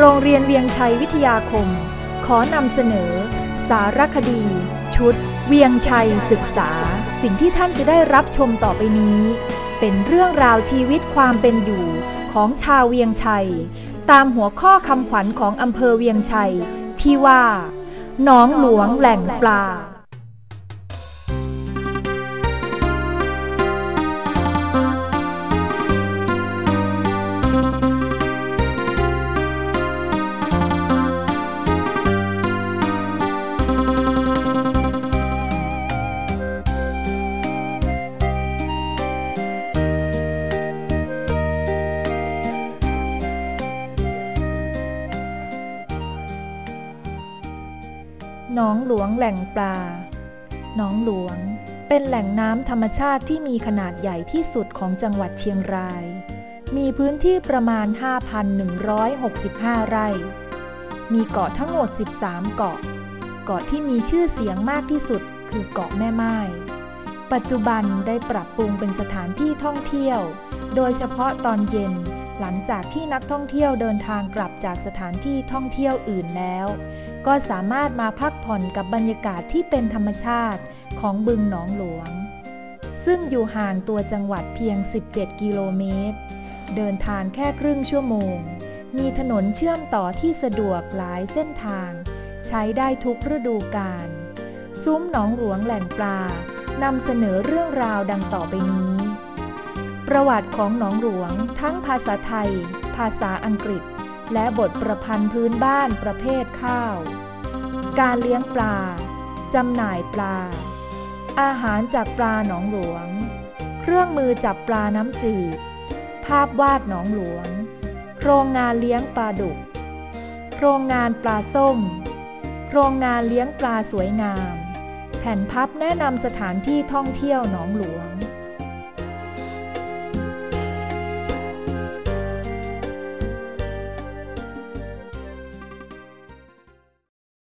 โรงเรียนเวียงชัยวิทยาคม ขอนำเสนอ สารคดี ชุด เวียงชัยศึกษา สิ่งที่ท่านจะได้รับชมต่อไปนี้ เป็นเรื่องราวชีวิตความเป็นอยู่ของชาวเวียงชัย ตามหัวข้อคำขวัญของอำเภอเวียงชัย ที่ว่า หนองหลวงแหล่งปลา หนองหลวงแหล่งปลา หนองหลวงเป็นแหล่งน้ำธรรมชาติที่มีขนาดใหญ่ที่สุดของจังหวัดเชียงราย มีพื้นที่ประมาณ 5,165 ไร่ มีเกาะทั้งหมด 13 เกาะ เกาะที่มีชื่อเสียงมากที่สุดคือเกาะแม่ไม้ปัจจุบันได้ปรับปรุงเป็นสถานที่ท่องเที่ยว โดยเฉพาะตอนเย็น หลังจากที่นักท่องเที่ยวเดินทางกลับจากสถานที่ท่องเที่ยวอื่นแล้ว ก็สามารถมาพักผ่อนกับบรรยากาศที่เป็นธรรมชาติของบึงหนองหลวง ซึ่งอยู่ห่างตัวจังหวัดเพียง 17 กิโลเมตร เดินทางแค่ครึ่งชั่วโมง มีถนนเชื่อมต่อที่สะดวกหลายเส้นทาง ใช้ได้ทุกฤดูกาลซุ้มหนองหลวงแหล่งปลานำเสนอเรื่องราวดังต่อไปนี้ ประวัติของหนองหลวง ทั้งภาษาไทย ภาษาอังกฤษ และบทประพันธ์พื้นบ้านประเภทข้าว การเลี้ยงปลา จำหน่ายปลา อาหารจากปลาหนองหลวง เครื่องมือจับปลาน้ำจืด ภาพวาดหนองหลวง โครงงานเลี้ยงปลาดุก โครงงานปลาส้ม โครงงานเลี้ยงปลาสวยงาม แผ่นพับแนะนำสถานที่ท่องเที่ยวหนองหลวง